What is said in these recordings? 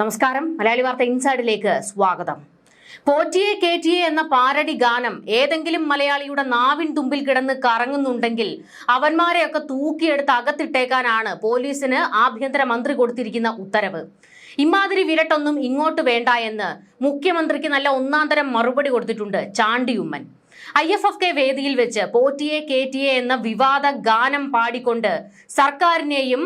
നമസ്കാരം. മലയാളി വാർത്ത ഇൻസൈഡിലേക്ക് സ്വാഗതം. പോറ്റിയെ കേറ്റിയെ എന്ന പാരടി ഗാനം ഏതെങ്കിലും മലയാളിയുടെ നാവിൻ തുമ്പിൽ കിടന്ന് കറങ്ങുന്നുണ്ടെങ്കിൽ അവന്മാരെയൊക്കെ തൂക്കിയെടുത്ത് അകത്തിട്ടേക്കാനാണ് പോലീസിന് ആഭ്യന്തര മന്ത്രി കൊടുത്തിരിക്കുന്ന ഉത്തരവ്. ഇമാതിരി വിരട്ടൊന്നും ഇങ്ങോട്ട് വേണ്ട എന്ന് മുഖ്യമന്ത്രിക്ക് നല്ല ഒന്നാന്തരം മറുപടി കൊടുത്തിട്ടുണ്ട് Chandy Oommen. I F F K വേദിയിൽ വെച്ച് പോറ്റിയെ കേറ്റിയെ എന്ന വിവാദ ഗാനം പാടിക്കൊണ്ട് സർക്കാരിനെയും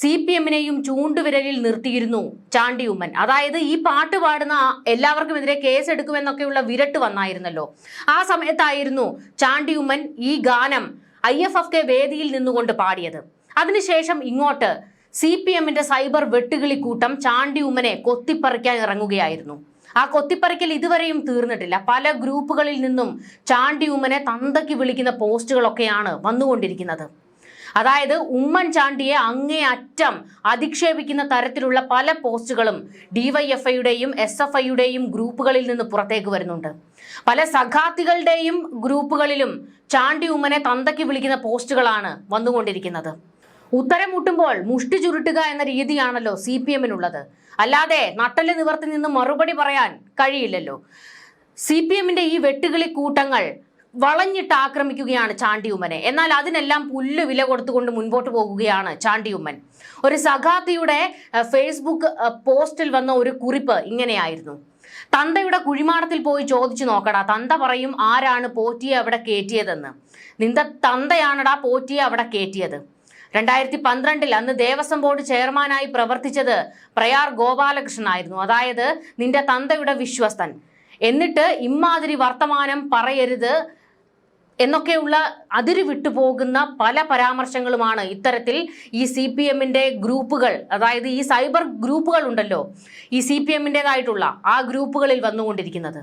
സി പി എമ്മിനെയും ചൂണ്ടുവിരലിൽ നിർത്തിയിരുന്നു ചാണ്ടിയുമ്മൻ. അതായത് ഈ പാട്ട് പാടുന്ന എല്ലാവർക്കും എല്ലാവർക്കുമെതിരെ കേസ് എടുക്കുമെന്നൊക്കെയുള്ള വിരട്ട് വന്നായിരുന്നല്ലോ. ആ സമയത്തായിരുന്നു ചാണ്ടിയുമ്മൻ ഈ ഗാനം ഐ എഫ് എഫ് കെ വേദിയിൽ നിന്നുകൊണ്ട് പാടിയത്. അതിനുശേഷം ഇങ്ങോട്ട് സി പി എമ്മിന്റെ സൈബർ വെട്ടുകിളി കൂട്ടം ചാണ്ടിയുമ്മനെ കൊത്തിപ്പറിക്കാൻ ഇറങ്ങുകയായിരുന്നു. ആ കൊത്തിപ്പറിക്കൽ ഇതുവരെയും തീർന്നിട്ടില്ല. പല ഗ്രൂപ്പുകളിൽ നിന്നും ചാണ്ടിയുമ്മനെ തന്തയ്ക്ക് വിളിക്കുന്ന പോസ്റ്റുകളൊക്കെയാണ് വന്നുകൊണ്ടിരിക്കുന്നത്. അതായത് ഉമ്മൻചാണ്ടിയെ അങ്ങേയറ്റം അധിക്ഷേപിക്കുന്ന തരത്തിലുള്ള പല പോസ്റ്റുകളും ഡിവൈഎഫ്ഐയുടെയും എസ് എഫ് ഐയുടെയും ഗ്രൂപ്പുകളിൽ നിന്ന് പുറത്തേക്ക് വരുന്നുണ്ട്. പല സഖാത്തികളുടെയും ഗ്രൂപ്പുകളിലും ചാണ്ടി ഉമ്മനെ തന്തയ്ക്ക് വിളിക്കുന്ന പോസ്റ്റുകളാണ് വന്നുകൊണ്ടിരിക്കുന്നത്. ഉത്തരം മുട്ടുമ്പോൾ മുഷ്ടി ചുരുട്ടുക എന്ന രീതിയാണല്ലോ സി പി എമ്മിനുള്ളത്. അല്ലാതെ നട്ടൽ നിവർത്തി നിന്ന് മറുപടി പറയാൻ കഴിയില്ലല്ലോ. സി പി എമ്മിന്റെ ഈ വെട്ടുകിളി കൂട്ടങ്ങൾ വളഞ്ഞിട്ട് ആക്രമിക്കുകയാണ് ചാണ്ടിയുമ്മനെ. എന്നാൽ അതിനെല്ലാം പുല്ല് വില കൊടുത്തുകൊണ്ട് മുൻപോട്ട് പോകുകയാണ് ചാണ്ടിയുമ്മൻ. ഒരു സഖാത്തിയുടെ ഫേസ്ബുക്ക് പോസ്റ്റിൽ വന്ന ഒരു കുറിപ്പ് ഇങ്ങനെയായിരുന്നു. തന്തയുടെ കുഴിമാടത്തിൽ പോയി ചോദിച്ചു നോക്കടാ തന്ത പറയും ആരാണ് പോറ്റിയെ അവിടെ കയറ്റിയതെന്ന് നിന്റെ തന്തയാണടാ പോറ്റിയെ അവിടെ കയറ്റിയത് രണ്ടായിരത്തി പന്ത്രണ്ടിൽ അന്ന് ദേവസ്വം ബോർഡ് ചെയർമാനായി പ്രവർത്തിച്ചത് പ്രയാർ ഗോപാലകൃഷ്ണനായിരുന്നു അതായത് നിന്റെ തന്തയുടെ വിശ്വസ്തൻ. എന്നിട്ട് ഇമ്മാതിരി വർത്തമാനം പറയരുത് എന്നൊക്കെയുള്ള അതിര് വിട്ടുപോകുന്ന പല പരാമർശങ്ങളുമാണ് ഇത്തരത്തിൽ ഈ സി പി എമ്മിന്റെ ഗ്രൂപ്പുകൾ അതായത് ഈ സൈബർ ഗ്രൂപ്പുകൾ ഉണ്ടല്ലോ ഈ സി പി എമ്മിന്റെതായിട്ടുള്ള ആ ഗ്രൂപ്പുകളിൽ വന്നുകൊണ്ടിരിക്കുന്നത്.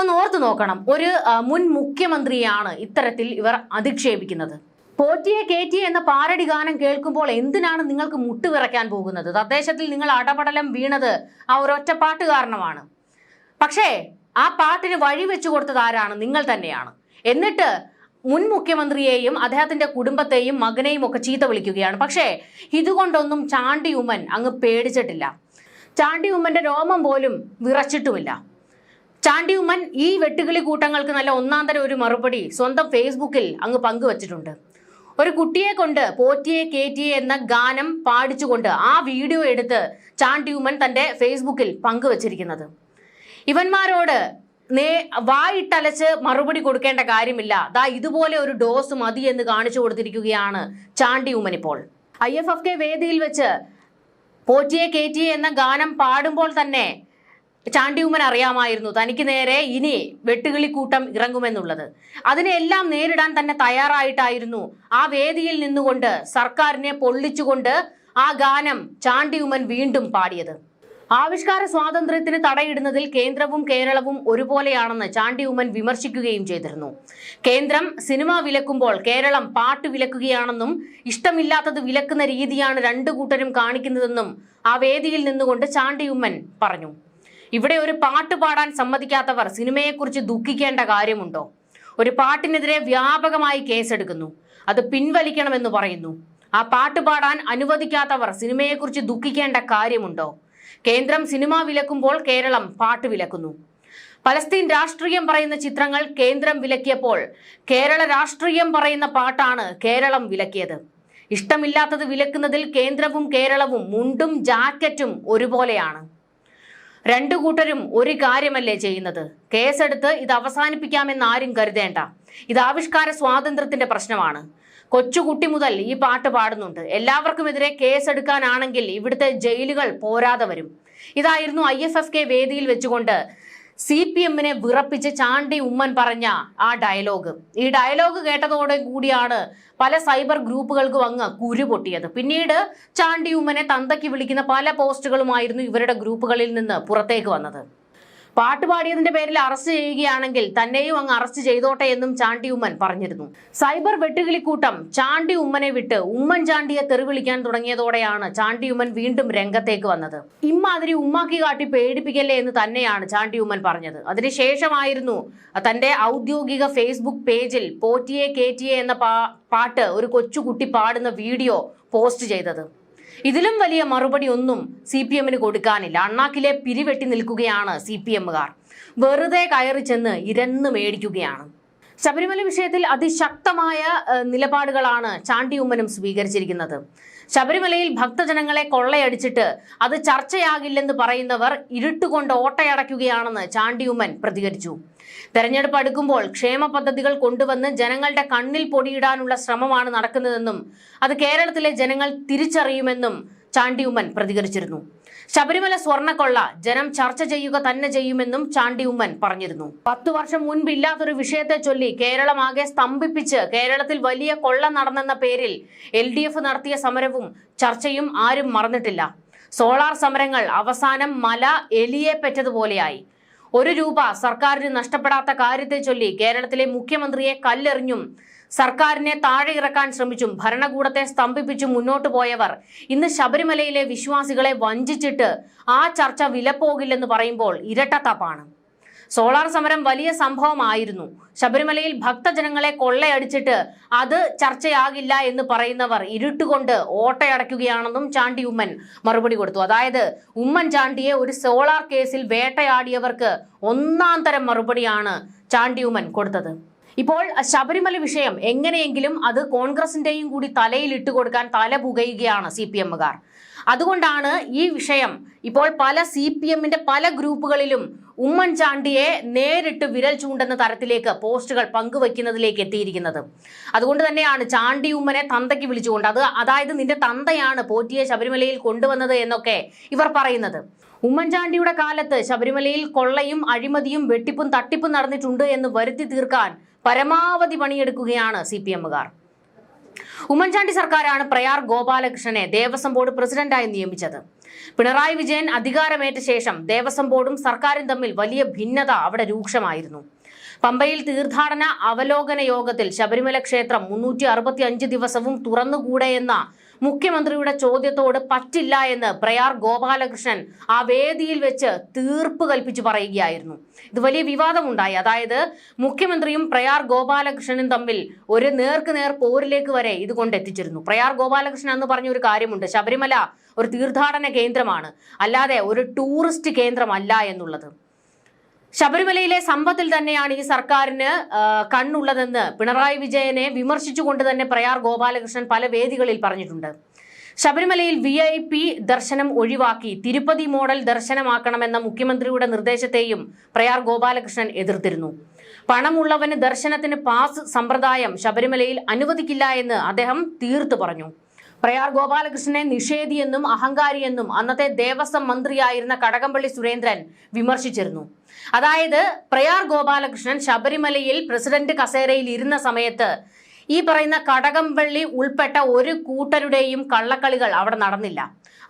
ഒന്ന് ഓർത്തു നോക്കണം ഒരു മുൻ മുഖ്യമന്ത്രിയാണ് ഇത്തരത്തിൽ ഇവർ അധിക്ഷേപിക്കുന്നത്. പോറ്റിയെ കേറ്റിയെ എന്ന പാരടി ഗാനം കേൾക്കുമ്പോൾ എന്തിനാണ് നിങ്ങൾക്ക് മുട്ടുവിറയ്ക്കാൻ പോകുന്നത്? തദ്ദേശത്തിൽ നിങ്ങൾ അടപടലം വീണത് ആ ഒരൊറ്റ പാട്ട് കാരണമാണ്. പക്ഷേ ആ പാട്ടിന് വഴി വെച്ചു കൊടുത്തത് ആരാണ്? നിങ്ങൾ തന്നെയാണ്. എന്നിട്ട് മുൻ മുഖ്യമന്ത്രിയെയും അദ്ദേഹത്തിന്റെ കുടുംബത്തെയും മകനെയും ഒക്കെ ചീത്ത വിളിക്കുകയാണ്. പക്ഷേ ഇതുകൊണ്ടൊന്നും ചാണ്ടി ഉമ്മൻ അങ്ങ് പേടിച്ചിട്ടില്ല. ചാണ്ടി ഉമ്മന്റെ രോമം പോലും വിറച്ചിട്ടുമില്ല. ചാണ്ടി ഉമ്മൻ ഈ വെട്ടുകിളി കൂട്ടങ്ങൾക്ക് നല്ല ഒന്നാന്തരം ഒരു മറുപടി സ്വന്തം ഫേസ്ബുക്കിൽ അങ്ങ് പങ്കുവച്ചിട്ടുണ്ട്. ഒരു കുട്ടിയെ കൊണ്ട് പോറ്റിയെ കേറ്റിയെ എന്ന ഗാനം പാടിച്ചുകൊണ്ട് ആ വീഡിയോ എടുത്ത് ചാണ്ടി ഉമ്മൻ തന്റെ ഫേസ്ബുക്കിൽ പങ്കുവച്ചിരിക്കുന്നത്. ഇവന്മാരോട് നേ വായിട്ടലച്ച് മറുപടി കൊടുക്കേണ്ട കാര്യമില്ല. ദാ ഇതുപോലെ ഒരു ഡോസ് മതി എന്ന് കാണിച്ചു കൊടുത്തിരിക്കുകയാണ് ചാണ്ടി ഉമ്മൻ ഇപ്പോൾ. ഐ എഫ് എഫ് കെ വേദിയിൽ വെച്ച് പോറ്റിയെ കേറ്റിയെ എന്ന ഗാനം പാടുമ്പോൾ തന്നെ ചാണ്ടി ഉമ്മൻ അറിയാമായിരുന്നു. തനിക്ക് നേരെ ഇനി വെട്ടുകിളിക്കൂട്ടം ഇറങ്ങുമെന്നുള്ളത്. അതിനെല്ലാം നേരിടാൻ തന്നെ തയ്യാറായിട്ടായിരുന്നു. ആ വേദിയിൽ നിന്നുകൊണ്ട് സർക്കാരിനെ പൊള്ളിച്ചുകൊണ്ട് ആ ഗാനം ചാണ്ടി ഉമ്മൻ വീണ്ടും പാടിയത്. ആവിഷ്കാര സ്വാതന്ത്ര്യത്തിന് തടയിടുന്നതിൽ കേന്ദ്രവും കേരളവും ഒരുപോലെയാണെന്ന് ചാണ്ടി ഉമ്മൻ വിമർശിക്കുകയും ചെയ്തിരുന്നു. കേന്ദ്രം സിനിമ വിലക്കുമ്പോൾ കേരളം പാട്ട് വിലക്കുകയാണെന്നും ഇഷ്ടമില്ലാത്തത് വിലക്കുന്ന രീതിയാണ് രണ്ടു കൂട്ടരും കാണിക്കുന്നതെന്നും ആ വേദിയിൽ നിന്നുകൊണ്ട് ചാണ്ടി ഉമ്മൻ പറഞ്ഞു. ഇവിടെ ഒരു പാട്ട് പാടാൻ സമ്മതിക്കാത്തവർ സിനിമയെക്കുറിച്ച് ദുഃഖിക്കേണ്ട കാര്യമുണ്ടോ? ഒരു പാട്ടിനെതിരെ വ്യാപകമായി കേസെടുക്കുന്നു. അത് പിൻവലിക്കണമെന്ന് പറയുന്നു. ആ പാട്ട് പാടാൻ അനുവദിക്കാത്തവർ സിനിമയെക്കുറിച്ച് ദുഃഖിക്കേണ്ട കാര്യമുണ്ടോ? കേന്ദ്രം സിനിമ വിലക്കുമ്പോൾ കേരളം പാട്ട് വിലക്കുന്നു. പലസ്തീൻ രാഷ്ട്രീയം പറയുന്ന ചിത്രങ്ങൾ കേന്ദ്രം വിലക്കിയപ്പോൾ കേരള രാഷ്ട്രീയം പറയുന്ന പാട്ടാണ് കേരളം വിലക്കിയത്. ഇഷ്ടമില്ലാത്തത് വിലക്കുന്നതിൽ കേന്ദ്രവും കേരളവും മുണ്ടും ജാക്കറ്റും ഒരുപോലെയാണ്. രണ്ടു കൂട്ടരും ഒരു കാര്യമല്ലേ ചെയ്യുന്നത്? കേസെടുത്ത് ഇത് അവസാനിപ്പിക്കാമെന്ന് ആരും കരുതേണ്ട. ഇത് ആവിഷ്കാര സ്വാതന്ത്ര്യത്തിന്റെ പ്രശ്നമാണ്. കൊച്ചുകുട്ടി മുതൽ ഈ പാട്ട് പാടുന്നുണ്ട്. എല്ലാവർക്കുമെതിരെ കേസെടുക്കാനാണെങ്കിൽ ഇവിടുത്തെ ജയിലുകൾ പോരാതെ വരും. ഇതായിരുന്നു ഐ വേദിയിൽ വെച്ചുകൊണ്ട് സി പി എമ്മിനെ വിറപ്പിച്ച് ചാണ്ടി ഉമ്മൻ പറഞ്ഞ ആ ഡയലോഗ്. ഈ ഡയലോഗ് കേട്ടതോടെ കൂടിയാണ് പല സൈബർ ഗ്രൂപ്പുകൾക്കും അങ്ങ് കുരു പൊട്ടിയത്. പിന്നീട് ചാണ്ടി ഉമ്മനെ തന്തയ്ക്ക് വിളിക്കുന്ന പല പോസ്റ്റുകളുമായിരുന്നു ഇവരുടെ ഗ്രൂപ്പുകളിൽ നിന്ന് പുറത്തേക്ക് വന്നത്. പാട്ട് പാടിയതിന്റെ പേരിൽ അറസ്റ്റ് ചെയ്യുകയാണെങ്കിൽ തന്നെയും അങ്ങ് അറസ്റ്റ് ചെയ്തോട്ടെ എന്നും ചാണ്ടി ഉമ്മൻ പറഞ്ഞിരുന്നു. സൈബർ വെട്ടുകിളിക്കൂട്ടം ചാണ്ടി ഉമ്മനെ വിട്ട് ഉമ്മൻ ചാണ്ടിയെ തെറിവിളിക്കാൻ തുടങ്ങിയതോടെയാണ് ചാണ്ടി ഉമ്മൻ വീണ്ടും രംഗത്തേക്ക് വന്നത്. ഇമ്മാതിരി ഉമ്മാക്കി കാട്ടി പേടിപ്പിക്കല്ലേ എന്ന് തന്നെയാണ് ചാണ്ടി ഉമ്മൻ പറഞ്ഞത്. അതിനുശേഷമായിരുന്നു തന്റെ ഔദ്യോഗിക ഫേസ്ബുക്ക് പേജിൽ പോറ്റിയെ കേറ്റിയെ എന്ന പാട്ട് ഒരു കൊച്ചുകുട്ടി പാടുന്ന വീഡിയോ പോസ്റ്റ് ചെയ്തത്. ഇതിലും വലിയ മറുപടി ഒന്നും സി പി എമ്മിന് കൊടുക്കാനില്ല. അണ്ണാക്കിലെ പിരിവെട്ടി നിൽക്കുകയാണ് സി പി എമ്മുകാർ. വെറുതെ കയറി ചെന്ന് ഇരന്ന് മേടിക്കുകയാണ്. ശബരിമല വിഷയത്തിൽ അതിശക്തമായ നിലപാടുകളാണ് ചാണ്ടി ഉമ്മനും സ്വീകരിച്ചിരിക്കുന്നത്. ശബരിമലയിൽ ഭക്തജനങ്ങളെ കൊള്ളയടിച്ചിട്ട് അത് ചർച്ചയാകില്ലെന്ന് പറയുന്നവർ ഇരുട്ടുകൊണ്ട് ഓട്ടയടയ്ക്കുകയാണെന്ന് ചാണ്ടിയുമ്മൻ പ്രതികരിച്ചു. തെരഞ്ഞെടുപ്പ് അടുക്കുമ്പോൾ ക്ഷേമ പദ്ധതികൾ കൊണ്ടുവന്ന് ജനങ്ങളുടെ കണ്ണിൽ പൊടിയിടാനുള്ള ശ്രമമാണ് നടക്കുന്നതെന്നും അത് കേരളത്തിലെ ജനങ്ങൾ തിരിച്ചറിയുമെന്നും ചാണ്ടി ഉമ്മൻ പ്രതികരിച്ചിരുന്നു. ശബരിമല സ്വർണക്കൊള്ള ജനം ചർച്ച ചെയ്യുക തന്നെ ചെയ്യുമെന്നും ചാണ്ടി ഉമ്മൻ പറഞ്ഞിരുന്നു. പത്തു വർഷം മുൻപില്ലാത്തൊരു വിഷയത്തെ ചൊല്ലി കേരളം ആകെ സ്തംഭിപ്പിച്ച് കേരളത്തിൽ വലിയ കൊള്ള നടന്നെന്ന പേരിൽ എൽ നടത്തിയ സമരവും ചർച്ചയും ആരും മറന്നിട്ടില്ല. സോളാർ സമരങ്ങൾ അവസാനം മല എലിയെ പെറ്റതുപോലെയായി. ഒരു രൂപ സർക്കാരിന് നഷ്ടപ്പെടാത്ത കാര്യത്തെ ചൊല്ലി കേരളത്തിലെ മുഖ്യമന്ത്രിയെ കല്ലെറിഞ്ഞും സർക്കാരിനെ താഴെ ഇറക്കാൻ ശ്രമിച്ചും ഭരണകൂടത്തെ സ്തംഭിപ്പിച്ചും മുന്നോട്ടു പോയവർ ഇന്ന് ശബരിമലയിലെ വിശ്വാസികളെ വഞ്ചിച്ചിട്ട് ആ ചർച്ച വിലപ്പോകില്ലെന്ന് പറയുമ്പോൾ ഇരട്ടത്തപ്പാണ്. സോളാർ സമരം വലിയ സംഭവമായിരുന്നു. ശബരിമലയിൽ ഭക്തജനങ്ങളെ കൊള്ളയടിച്ചിട്ട് അത് ചർച്ചയാകില്ല എന്ന് പറയുന്നവർ ഇരുട്ടുകൊണ്ട് ഓട്ടയടയ്ക്കുകയാണെന്നും ചാണ്ടി ഉമ്മൻ മറുപടി കൊടുത്തു. അതായത് ഉമ്മൻചാണ്ടിയെ ഒരു സോളാർ കേസിൽ വേട്ടയാടിയവർക്ക് ഒന്നാം തരം മറുപടിയാണ് ചാണ്ടി ഉമ്മൻ കൊടുത്തത്. ഇപ്പോൾ ശബരിമല വിഷയം എങ്ങനെയെങ്കിലും അത് കോൺഗ്രസിന്റെയും കൂടി തലയിൽ ഇട്ടുകൊടുക്കാൻ തല പുകയുകയാണ് സി പി എമ്മുകാർ. അതുകൊണ്ടാണ് ഈ വിഷയം ഇപ്പോൾ പല സി പി എമ്മിന്റെ പല ഗ്രൂപ്പുകളിലും ഉമ്മൻചാണ്ടിയെ നേരിട്ട് വിരൽ ചൂണ്ടുന്ന തരത്തിലേക്ക് പോസ്റ്റുകൾ പങ്കുവെക്കുന്നതിലേക്ക് എത്തിയിരിക്കുന്നത്. അതുകൊണ്ട് തന്നെയാണ് ചാണ്ടി ഉമ്മനെ തന്തയ്ക്ക് വിളിച്ചുകൊണ്ട് അത് അതായത് നിന്റെ തന്തയാണ് പോറ്റിയെ ശബരിമലയിൽ കൊണ്ടുവന്നത് എന്നൊക്കെ ഇവർ പറയുന്നത്. ഉമ്മൻചാണ്ടിയുടെ കാലത്ത് ശബരിമലയിൽ കൊള്ളയും അഴിമതിയും വെട്ടിപ്പും തട്ടിപ്പും നടന്നിട്ടുണ്ട് എന്ന് വരുത്തി തീർക്കാൻ പരമാവധി പണിയെടുക്കുകയാണ് സി പി എമ്മുകാർ. ഉമ്മൻചാണ്ടി സർക്കാരാണ് പ്രയാർ ഗോപാലകൃഷ്ണനെ ദേവസ്വം ബോർഡ് പ്രസിഡന്റായി നിയമിച്ചത്. പിണറായി വിജയൻ അധികാരമേറ്റ ശേഷം ദേവസ്വം ബോർഡും സർക്കാരും തമ്മിൽ വലിയ ഭിന്നത അവിടെ രൂക്ഷമായിരുന്നു. പമ്പയിൽ തീർത്ഥാടന അവലോകന യോഗത്തിൽ ശബരിമല ക്ഷേത്രം മുന്നൂറ്റി അറുപത്തി അഞ്ച് ദിവസവും തുറന്നുകൂടെ എന്ന മുഖ്യമന്ത്രിയുടെ ചോദ്യത്തോട് പറ്റില്ല എന്ന് പ്രയാർ ഗോപാലകൃഷ്ണൻ ആ വേദിയിൽ വെച്ച് തീർപ്പ് കൽപ്പിച്ചു പറയുകയായിരുന്നു. ഇത് വലിയ വിവാദമുണ്ടായി. അതായത് മുഖ്യമന്ത്രിയും പ്രയാർ ഗോപാലകൃഷ്ണനും തമ്മിൽ ഒരു നേർക്ക് നേർ പോരിലേക്ക് വരെ ഇത് കൊണ്ടെത്തിച്ചിരുന്നു. പ്രയാർ ഗോപാലകൃഷ്ണൻ എന്ന് പറഞ്ഞ ഒരു കാര്യമുണ്ട്. ശബരിമല ഒരു തീർത്ഥാടന കേന്ദ്രമാണ്. അല്ലാതെ ഒരു ടൂറിസ്റ്റ് കേന്ദ്രമല്ല എന്നുള്ളത്. ശബരിമലയിലെ സമ്പത്തിൽ തന്നെയാണ് ഈ സർക്കാരിന് കണ്ണുള്ളതെന്ന് പിണറായി വിജയനെ വിമർശിച്ചുകൊണ്ട് തന്നെ പ്രയാർ ഗോപാലകൃഷ്ണൻ പല വേദികളിൽ പറഞ്ഞിട്ടുണ്ട്. ശബരിമലയിൽ വി ഐ പി ദർശനം ഒഴിവാക്കി തിരുപ്പതി മോഡൽ ദർശനമാക്കണമെന്ന മുഖ്യമന്ത്രിയുടെ നിർദ്ദേശത്തെയും പ്രയാർ ഗോപാലകൃഷ്ണൻ എതിർത്തിരുന്നു. പണമുള്ളവന് ദർശനത്തിന് പാസ് സമ്പ്രദായം ശബരിമലയിൽ അനുവദിക്കില്ല എന്ന് അദ്ദേഹം തീർത്തു പറഞ്ഞു. പ്രയാർ ഗോപാലകൃഷ്ണനെ നിഷേധിയെന്നും അഹങ്കാരിയെന്നും അന്നത്തെ ദേവസ്വം മന്ത്രിയായിരുന്ന കടകംപള്ളി സുരേന്ദ്രൻ വിമർശിച്ചിരുന്നു. അതായത് പ്രയാർ ഗോപാലകൃഷ്ണൻ ശബരിമലയിൽ പ്രസിഡന്റ് കസേരയിൽ ഇരുന്ന സമയത്ത് ഈ പറയുന്ന കടകംപള്ളി ഉൾപ്പെട്ട ഒരു കൂട്ടരുടെയും കള്ളക്കളികൾ അവിടെ നടന്നില്ല.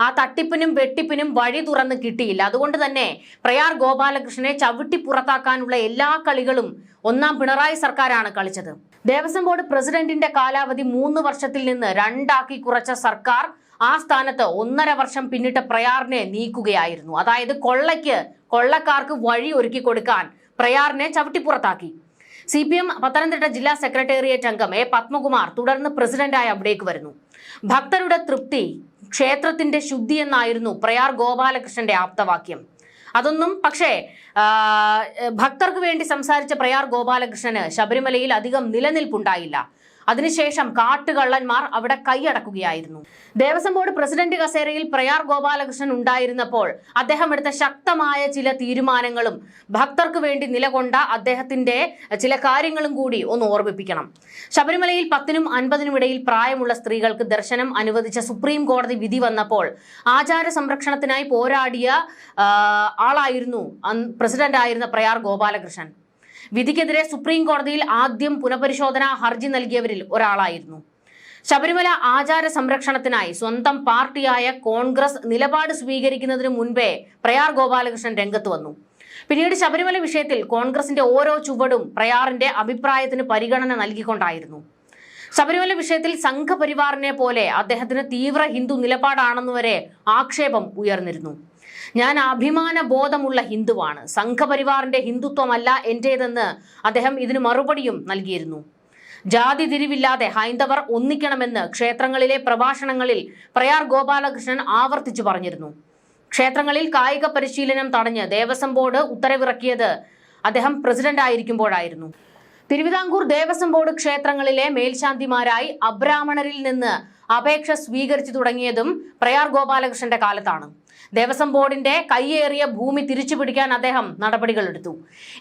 ആ തട്ടിപ്പിനും വെട്ടിപ്പിനും വഴി തുറന്ന് കിട്ടിയില്ല. അതുകൊണ്ട് തന്നെ പ്രയാർ ഗോപാലകൃഷ്ണനെ ചവിട്ടി പുറത്താക്കാനുള്ള എല്ലാ കളികളും ഒന്നാം പിണറായി സർക്കാരാണ് കളിച്ചത്. ദേവസ്വം ബോർഡ് പ്രസിഡന്റിന്റെ കാലാവധി മൂന്ന് വർഷത്തിൽ നിന്ന് രണ്ടാക്കി കുറച്ച സർക്കാർ ആ സ്ഥാനത്ത് ഒന്നര വർഷം പിന്നിട്ട പ്രയാറിനെ നീക്കുകയായിരുന്നു. അതായത് കൊള്ളയ്ക്ക് കൊള്ളക്കാർക്ക് വഴി ഒരുക്കി കൊടുക്കാൻ പ്രയാറിനെ ചവിട്ടിപ്പുറത്താക്കി. സി പി എം പത്തനംതിട്ട ജില്ലാ സെക്രട്ടേറിയറ്റ് അംഗം എ പത്മകുമാർ തുടർന്ന് പ്രസിഡന്റായി അവിടേക്ക് വരുന്നു. ഭക്തരുടെ തൃപ്തി ക്ഷേത്രത്തിന്റെ ശുദ്ധി എന്നായിരുന്നു പ്രയാർ ഗോപാലകൃഷ്ണന്റെ ആപ്തവാക്യം. അതൊന്നും പക്ഷേ ഭക്തർക്ക് വേണ്ടി സംസാരിച്ച പ്രയാർ ഗോപാലകൃഷ്ണന് ശബരിമലയിൽ അധികം നിലനിൽപ്പുണ്ടായില്ല. അതിനുശേഷം കാട്ടുകള്ളന്മാർ അവിടെ കൈയടക്കുകയായിരുന്നു. ദേവസ്വം ബോർഡ് പ്രസിഡന്റ് കസേരയിൽ പ്രയാർ ഗോപാലകൃഷ്ണൻ ഉണ്ടായിരുന്നപ്പോൾ അദ്ദേഹം എടുത്ത ശക്തമായ ചില തീരുമാനങ്ങളും ഭക്തർക്ക് വേണ്ടി നിലകൊണ്ട അദ്ദേഹത്തിന്റെ ചില കാര്യങ്ങളും കൂടി ഒന്ന് ഓർമ്മിപ്പിക്കണം. ശബരിമലയിൽ പത്തിനും അൻപതിനും ഇടയിൽ പ്രായമുള്ള സ്ത്രീകൾക്ക് ദർശനം അനുവദിച്ച സുപ്രീം കോടതി വിധി വന്നപ്പോൾ ആചാര സംരക്ഷണത്തിനായി പോരാടിയ ആളായിരുന്നു പ്രസിഡന്റ് പ്രസിഡന്റായിരുന്ന പ്രയാർ ഗോപാലകൃഷ്ണൻ. വിധിക്കെതിരെ സുപ്രീം കോടതിയിൽ ആദ്യം പുനഃപരിശോധനാ ഹർജി നൽകിയവരിൽ ഒരാളായിരുന്നു. ശബരിമല ആചാര സംരക്ഷണത്തിനായി സ്വന്തം പാർട്ടിയായ കോൺഗ്രസ് നിലപാട് സ്വീകരിക്കുന്നതിന് മുൻപേ പ്രയാർ ഗോപാലകൃഷ്ണൻ രംഗത്ത് വന്നു. പിന്നീട് ശബരിമല വിഷയത്തിൽ കോൺഗ്രസിന്റെ ഓരോ ചുവടും പ്രയാറിന്റെ അഭിപ്രായത്തിന് പരിഗണന നൽകിക്കൊണ്ടായിരുന്നു. ശബരിമല വിഷയത്തിൽ സംഘപരിവാറിനെ പോലെ അദ്ദേഹത്തിന് തീവ്ര ഹിന്ദു നിലപാടാണെന്നുവരെ ആക്ഷേപം ഉയർന്നിരുന്നു. ഞാൻ അഭിമാന ബോധമുള്ള ഹിന്ദുവാണ്. സംഘപരിവാറിന്റെ ഹിന്ദുത്വമല്ല എന്റേതെന്ന് അദ്ദേഹം ഇതിന് മറുപടിയും നൽകിയിരുന്നു. ജാതി തിരിവില്ലാതെ ഹൈന്ദവർ ഒന്നിക്കണമെന്ന് ക്ഷേത്രങ്ങളിലെ പ്രഭാഷണങ്ങളിൽ പ്രയാർ ഗോപാലകൃഷ്ണൻ ആവർത്തിച്ചു പറഞ്ഞിരുന്നു. ക്ഷേത്രങ്ങളിൽ കായിക പരിശീലനം തടഞ്ഞ് ദേവസ്വം ബോർഡ് ഉത്തരവിറക്കിയത് അദ്ദേഹം പ്രസിഡന്റ് ആയിരിക്കുമ്പോഴായിരുന്നു തിരുവിതാംകൂർ ദേവസ്വം ബോർഡ് ക്ഷേത്രങ്ങളിലെ മേൽശാന്തിമാരായി അബ്രാഹ്മണരിൽ നിന്ന് അപേക്ഷ സ്വീകരിച്ചു തുടങ്ങിയതും പ്രയാർ ഗോപാലകൃഷ്ണന്റെ കാലത്താണ്. ദേവസ്വം ബോർഡിന്റെ കൈയേറിയ ഭൂമി തിരിച്ചുപിടിക്കാൻ അദ്ദേഹം നടപടികളെടുത്തു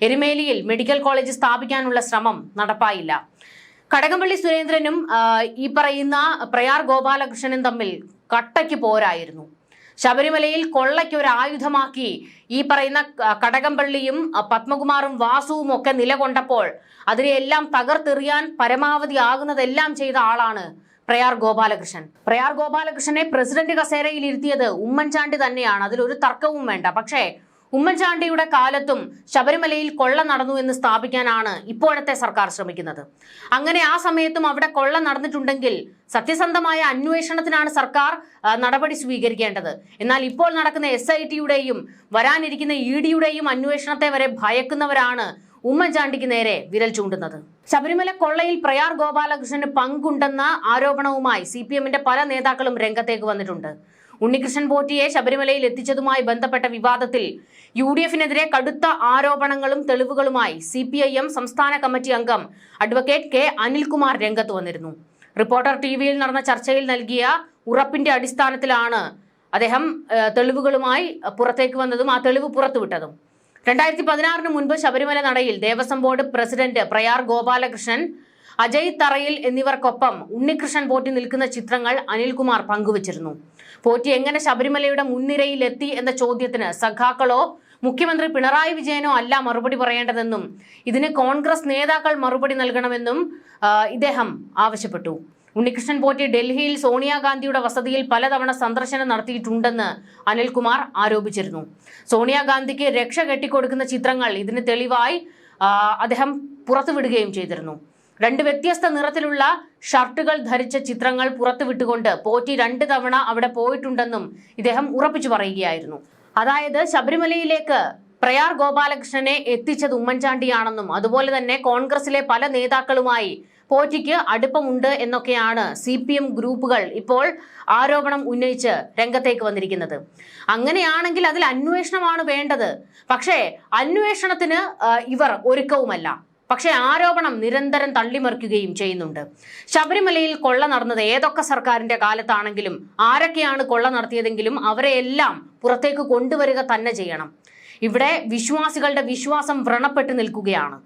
എരുമേലിയിൽ മെഡിക്കൽ കോളേജ് സ്ഥാപിക്കാനുള്ള ശ്രമം നടപ്പായില്ല. കടകംപള്ളി സുരേന്ദ്രനും ഈ പറയുന്ന പ്രയാർ ഗോപാലകൃഷ്ണനും തമ്മിൽ കട്ടയ്ക്ക് പോരായിരുന്നു. ശബരിമലയിൽ കൊള്ളയ്ക്ക് ഒരു ആയുധമാക്കി ഈ പറയുന്ന കടകംപള്ളിയും പത്മകുമാറും വാസുവും ഒക്കെ നിലകൊണ്ടപ്പോൾ അതിനെയെല്ലാം തകർത്തെറിയാൻ പരമാവധി ആകുന്നതെല്ലാം ചെയ്ത ആളാണ് പ്രയാർ ഗോപാലകൃഷ്ണൻ. പ്രയാർ ഗോപാലകൃഷ്ണനെ പ്രസിഡന്റ് കസേരയിൽ ഇരുത്തിയത് ഉമ്മൻചാണ്ടി തന്നെയാണ്. അതിലൊരു തർക്കവും വേണ്ട. പക്ഷേ ഉമ്മൻചാണ്ടിയുടെ കാലത്തും ശബരിമലയിൽ കൊള്ള നടന്നു എന്ന് സ്ഥാപിക്കാനാണ് ഇപ്പോഴത്തെ സർക്കാർ ശ്രമിക്കുന്നത്. അങ്ങനെ ആ സമയത്തും അവിടെ കൊള്ള നടന്നിട്ടുണ്ടെങ്കിൽ സത്യസന്ധമായ അന്വേഷണത്തിനാണ് സർക്കാർ നടപടി സ്വീകരിക്കേണ്ടത്. എന്നാൽ ഇപ്പോൾ നടക്കുന്ന എസ് ഐ ടിയുടെയും വരാനിരിക്കുന്ന ഇ ഡിയുടെയും അന്വേഷണത്തെ വരെ ഭയക്കുന്നവരാണ് ഉമ്മൻചാണ്ടിക്ക് നേരെ വിരൽ ചൂണ്ടുന്നത്. ശബരിമല കൊള്ളയിൽ പ്രയാർ ഗോപാലകൃഷ്ണന് പങ്കുണ്ടെന്ന ആരോപണവുമായി സി പി എമ്മിന്റെ പല നേതാക്കളും രംഗത്തേക്ക് വന്നിട്ടുണ്ട്. ഉണ്ണികൃഷ്ണൻ പോറ്റിയെ ശബരിമലയിൽ എത്തിച്ചതുമായി ബന്ധപ്പെട്ട വിവാദത്തിൽ യു ഡി എഫിനെതിരെ കടുത്ത ആരോപണങ്ങളും തെളിവുകളുമായി സി പി ഐ എം സംസ്ഥാന കമ്മിറ്റി അംഗം അഡ്വക്കേറ്റ് കെ അനിൽകുമാർ രംഗത്ത് വന്നിരുന്നു. റിപ്പോർട്ടർ ടി വിയിൽ നടന്ന ചർച്ചയിൽ നൽകിയ ഉറപ്പിന്റെ അടിസ്ഥാനത്തിലാണ് അദ്ദേഹം തെളിവുകളുമായി പുറത്തേക്ക് വന്നതും ആ തെളിവ് പുറത്തുവിട്ടതും. രണ്ടായിരത്തി പതിനാറിന് മുൻപ് ശബരിമല നടയിൽ ദേവസ്വം ബോർഡ് പ്രസിഡന്റ് പ്രയാർ ഗോപാലകൃഷ്ണൻ അജയ് തറയിൽ എന്നിവർക്കൊപ്പം ഉണ്ണികൃഷ്ണൻ പോറ്റി നിൽക്കുന്ന ചിത്രങ്ങൾ അനിൽകുമാർ പങ്കുവച്ചിരുന്നു. പോറ്റി എങ്ങനെ ശബരിമലയുടെ മുൻനിരയിലെത്തി എന്ന ചോദ്യത്തിന് സഖാക്കളോ മുഖ്യമന്ത്രി പിണറായി വിജയനോ അല്ല മറുപടി പറയേണ്ടതെന്നും ഇതിന് കോൺഗ്രസ് നേതാക്കൾ മറുപടി നൽകണമെന്നും ഇദ്ദേഹം ആവശ്യപ്പെട്ടു. ഉണ്ണികൃഷ്ണൻ പോറ്റി ഡൽഹിയിൽ സോണിയാഗാന്ധിയുടെ വസതിയിൽ പലതവണ സന്ദർശനം നടത്തിയിട്ടുണ്ടെന്ന് അനിൽകുമാർ ആരോപിച്ചിരുന്നു. സോണിയാഗാന്ധിക്ക് രക്ഷ കെട്ടിക്കൊടുക്കുന്ന ചിത്രങ്ങൾ ഇതിന് തെളിവായി അദ്ദേഹം പുറത്തുവിടുകയും ചെയ്തിരുന്നു. രണ്ട് വ്യത്യസ്ത നിറത്തിലുള്ള ഷർട്ടുകൾ ധരിച്ച ചിത്രങ്ങൾ പുറത്തുവിട്ടുകൊണ്ട് പോറ്റി രണ്ട് തവണ അവിടെ പോയിട്ടുണ്ടെന്നും ഇദ്ദേഹം ഉറപ്പിച്ചു പറയുകയായിരുന്നു. അതായത് ശബരിമലയിലേക്ക് പ്രയാർ ഗോപാലകൃഷ്ണനെ എത്തിച്ചത് ഉമ്മൻചാണ്ടിയാണെന്നും അതുപോലെ തന്നെ കോൺഗ്രസിലെ പല നേതാക്കളുമായി പോറ്റിക്ക് അടുപ്പമുണ്ട് എന്നൊക്കെയാണ് സി പി എം ഗ്രൂപ്പുകൾ ഇപ്പോൾ ആരോപണം ഉന്നയിച്ച് രംഗത്തേക്ക് വന്നിരിക്കുന്നത്. അങ്ങനെയാണെങ്കിൽ അതിൽ അന്വേഷണമാണ് വേണ്ടത്. പക്ഷേ അന്വേഷണത്തിന് ഇവർ ഒരുക്കവുമല്ല. പക്ഷേ ആരോപണം നിരന്തരം തള്ളിമറിക്കുകയും ചെയ്യുന്നുണ്ട്. ശബരിമലയിൽ കൊള്ള നടന്നത് ഏതൊക്കെ സർക്കാരിന്റെ കാലത്താണെങ്കിലും ആരൊക്കെയാണ് കൊള്ള നടത്തിയതെങ്കിലും അവരെയെല്ലാം പുറത്തേക്ക് കൊണ്ടുവരിക തന്നെ ചെയ്യണം. ഇവിടെ വിശ്വാസികളുടെ വിശ്വാസം വ്രണപ്പെട്ടു നിൽക്കുകയാണ്.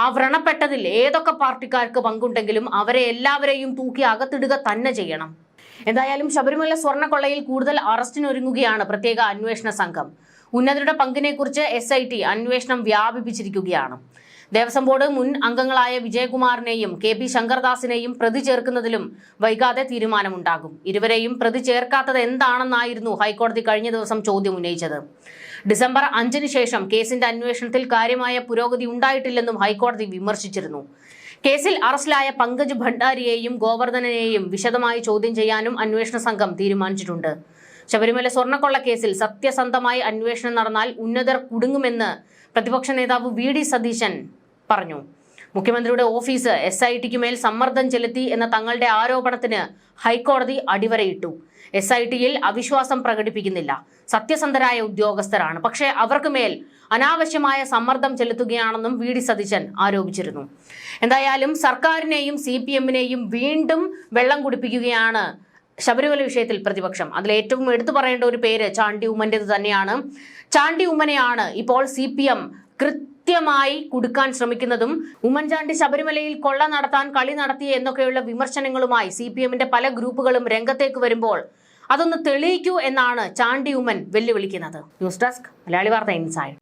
ആ വ്രണപ്പെട്ടതിൽ ഏതൊക്കെ പാർട്ടിക്കാർക്ക് പങ്കുണ്ടെങ്കിലും അവരെ എല്ലാവരെയും തൂക്കി അകത്തിടുക തന്നെ ചെയ്യണം. എന്തായാലും ശബരിമല സ്വർണക്കൊള്ളയിൽ കൂടുതൽ അറസ്റ്റിനൊരുങ്ങുകയാണ് പ്രത്യേക അന്വേഷണ സംഘം. ഉന്നതരുടെ പങ്കിനെക്കുറിച്ച് എസ് ഐ ടി അന്വേഷണം വ്യാപിപ്പിച്ചിരിക്കുകയാണ്. ദേവസ്വം ബോർഡ് മുൻ അംഗങ്ങളായ വിജയകുമാറിനെയും കെ പി ശങ്കർദാസിനെയും പ്രതി ചേർക്കുന്നതിലും വൈകാതെ തീരുമാനമുണ്ടാകും. ഇരുവരെയും പ്രതി ചേർക്കാത്തത് എന്താണെന്നായിരുന്നു ഹൈക്കോടതി കഴിഞ്ഞ ദിവസം ചോദ്യം ഉന്നയിച്ചത്. ഡിസംബർ അഞ്ചിന് ശേഷം കേസിന്റെ അന്വേഷണത്തിൽ കാര്യമായ പുരോഗതി ഉണ്ടായിട്ടില്ലെന്നും ഹൈക്കോടതി വിമർശിച്ചിരുന്നു. കേസിൽ അറസ്റ്റിലായ പങ്കജ് ഭണ്ഡാരിയെയും ഗോവർദ്ധനെയും വിശദമായി ചോദ്യം ചെയ്യാനും അന്വേഷണ സംഘം തീരുമാനിച്ചിട്ടുണ്ട്. ശബരിമല സ്വർണക്കൊള്ള കേസിൽ സത്യസന്ധമായി അന്വേഷണം നടന്നാൽ ഉന്നതർ കുടുങ്ങുമെന്ന് പ്രതിപക്ഷ നേതാവ് വി ഡി സതീശൻ പറഞ്ഞു. മുഖ്യമന്ത്രിയുടെ ഓഫീസ് എസ് ഐ ടിക്ക് മേൽ സമ്മർദ്ദം ചെലുത്തി എന്ന തങ്ങളുടെ ആരോപണത്തിന് ഹൈക്കോടതി അടിവരയിട്ടു. എസ് ഐ ടിയിൽ അവിശ്വാസം പ്രകടിപ്പിക്കുന്നില്ല. സത്യസന്ധരായ ഉദ്യോഗസ്ഥരാണ്. പക്ഷേ അവർക്ക് മേൽ അനാവശ്യമായ സമ്മർദ്ദം ചെലുത്തുകയാണെന്നും വി ഡി സതീശൻ ആരോപിച്ചിരുന്നു. എന്തായാലും സർക്കാരിനെയും സി പി എമ്മിനെയും വീണ്ടും വെള്ളം കുടിപ്പിക്കുകയാണ് ശബരിമല വിഷയത്തിൽ പ്രതിപക്ഷം. അതിൽ ഏറ്റവും എടുത്തു പറയേണ്ട ഒരു പേര് ചാണ്ടി ഉമ്മന്റെ തന്നെയാണ്. ചാണ്ടി ഉമ്മനെയാണ് ഇപ്പോൾ സി പി എം കൃത്യമായി കുടുക്കാൻ ശ്രമിക്കുന്നതും ഉമ്മൻചാണ്ടി ശബരിമലയിൽ കൊള്ള നടത്താൻ കളി നടത്തി എന്നൊക്കെയുള്ള വിമർശനങ്ങളുമായി സി പി എമ്മിന്റെ പല ഗ്രൂപ്പുകളും രംഗത്തേക്ക് വരുമ്പോൾ അതൊന്ന് തെളിയിക്കൂ എന്നാണ് Chandy Oommen വെല്ലുവിളിക്കുന്നത്. News desk Malayali Vartha inside.